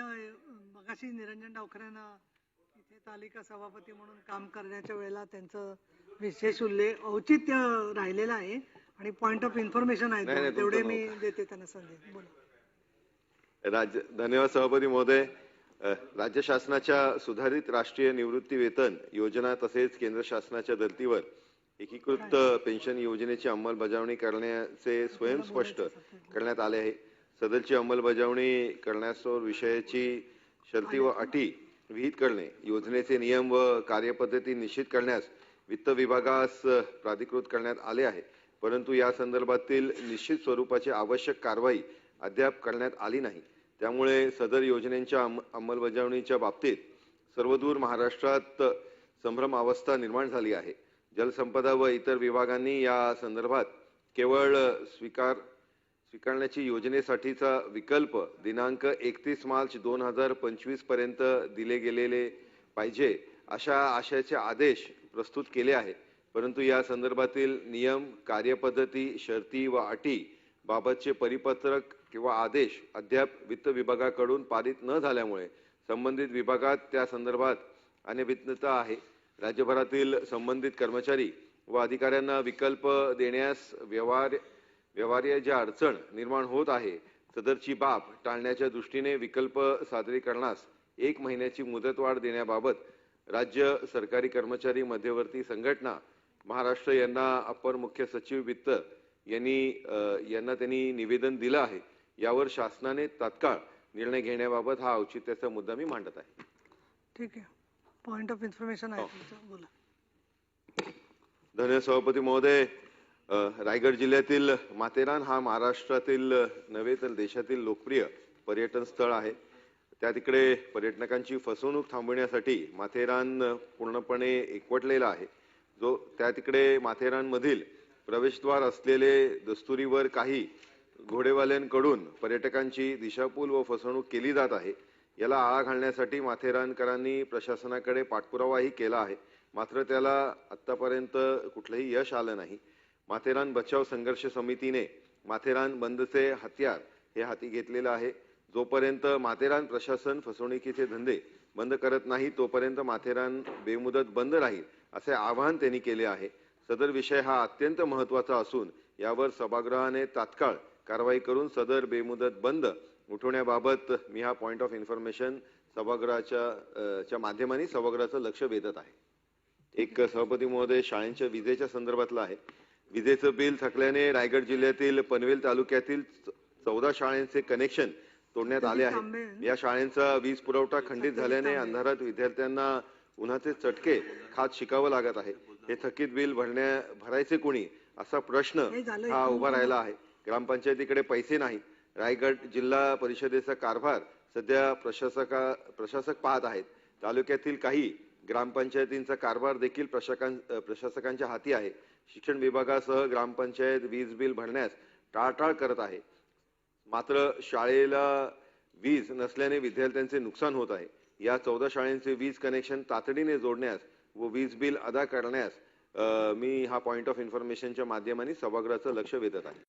मगाशी निरंजन डावखऱ्यांना इथे तालिका सभापती म्हणून काम करण्याच्या वेळेला त्यांचं विशेष उल्लेख औचित्य राहिलेलं आहे आणि पॉइंट ऑफ इन्फॉर्मेशन आहे तेवढे. मी देते त्यांना संधी. बोला. राज्य धन्यवाद सभापती महोदय. राज्य शासनाच्या सुधारित राष्ट्रीय निवृत्ती वेतन योजना तसेच केंद्र शासनाच्या धर्तीवर एकीकृत पेन्शन योजनेची अंमलबजावणी करण्याचे स्वयंस्पष्ट करण्यात आले आहे. सदरची अंमलबजावणी करण्यासोर विषयाची शर्ती व अटी विहित करणे योजनेचे नियम व कार्यपद्धती निश्चित करण्यास वित्त विभागास प्राधिकृत करण्यात आले आहे. परंतु या संदर्भातील निश्चित स्वरूपाची आवश्यक कारवाई अद्याप करण्यात आली नाही. त्यामुळे सदर योजनेच्या अंमलबजावणीच्या बाबतीत सर्वदूर महाराष्ट्रात संभ्रम अवस्था निर्माण झाली आहे. जलसंपदा व इतर विभागांनी या संदर्भात केवळ स्वीकार स्वीकारण्याची योजनेसाठीचा विकल्प दिनांक एकतीस मार्च दोन हजार पंचवीसपर्यंत दिले गेलेले पाहिजे अशा आशयाचे आदेश प्रस्तुत केले आहे. परंतु या संदर्भातील नियम कार्यपद्धती शर्ती व अटी बाबतचे परिपत्रक किंवा आदेश अद्याप वित्त विभागाकडून पारित न झाल्यामुळे संबंधित विभागात त्या संदर्भात अनियमितता आहे. राज्यभरातील संबंधित कर्मचारी व अधिकाऱ्यांना विकल्प देण्यास व्यवहार व्यवहार्य ज्या अडचण निर्माण होत आहे. सदरची बाब टाळण्याच्या दृष्टीने विकल्प सादरीकरणास एक महिन्याची मुदतवाढ देण्याबाबत राज्य सरकारी कर्मचारी मध्यवर्ती संघटना महाराष्ट्र यांना अपर मुख्य सचिव वित्त यांनी यांना त्यांनी निवेदन दिलं आहे. यावर शासनाने तात्काळ निर्णय घेण्याबाबत हा औचित्याचा मुद्दा मी मांडत आहे. ठीक आहे. पॉइंट ऑफ इन्फॉर्मेशन आहे हो. धन्यवाद सभापती महोदय. रायगड जिल्ह्यातील माथेरान हा महाराष्ट्रातील नव्हे तर देशातील लोकप्रिय पर्यटन स्थळ आहे. त्या तिकडे पर्यटकांची फसवणूक थांबवण्यासाठी माथेरान पूर्णपणे एकवटलेला आहे. जो त्या तिकडे माथेरानमधील प्रवेशद्वार असलेले दस्तुरीवर काही घोडेवाल्यांकडून पर्यटकांची दिशाभूल व फसवणूक केली जात आहे. याला आळा घालण्यासाठी माथेरानकरांनी प्रशासनाकडे पाठपुरावाही केला आहे. मात्र त्याला आतापर्यंत कुठलंही यश आलं नाही. माथेरान बचाव संघर्ष समितीने माथेरान बंदचे हत्यार हे हाती घेतलेलं आहे. जोपर्यंत माथेरान प्रशासन फसवणुकीचे धंदे बंद करत नाही तोपर्यंत माथेरान बेमुदत बंद राहील असे आवाहन त्यांनी केले आहे. सदर विषय हा अत्यंत महत्त्वाचा असून यावर सभागृहाने तात्काळ कारवाई करून सदर बेमुदत बंद उठवण्याबाबत मी हा पॉइंट ऑफ इन्फॉर्मेशन सभागृहाच्या च्या माध्यमाने सभागृहाचं लक्ष वेधत आहे. एक सभापती महोदय शाळेंच्या विजेच्या संदर्भातला आहे. विजेचं बिल थकल्याने रायगड जिल्ह्यातील पनवेल तालुक्यातील चौदा शाळांचे कनेक्शन तोडण्यात आले आहे या शाळेंचा वीज पुरवठा खंडित झाल्याने अंधारात विद्यार्थ्यांना उन्हाचे चटके खात शिकावं लागत आहे. हे थकीत बिल भरण्या भरायचे कोणी? असा प्रश्न हे उभा राहिला आहे. ग्रामपंचायतीकडे पैसे नाही रायगड जिल्हा परिषदेचा कारभार सध्या प्रशासका प्रशासक पाहत आहेत. तालुक्यातील काही ग्रामपंचायतींचा कारभार देखील प्रशाकां प्रशासकांच्या हाती आहे. शिक्षण विभागासह ग्रामपंचायत वीज बिल भरण्यास टाळटाळ करत आहे. मात्र शाळेला वीज नसल्याने विद्यार्थ्यांचे नुकसान होत आहे. या चौदा शाळेंचे वीज कनेक्शन तातडीने जोडण्यास व वीज बिल अदा करण्यास मी हा पॉइंट ऑफ इन्फॉर्मेशनच्या माध्यमाने सभागृहाचं लक्ष वेधत आहे.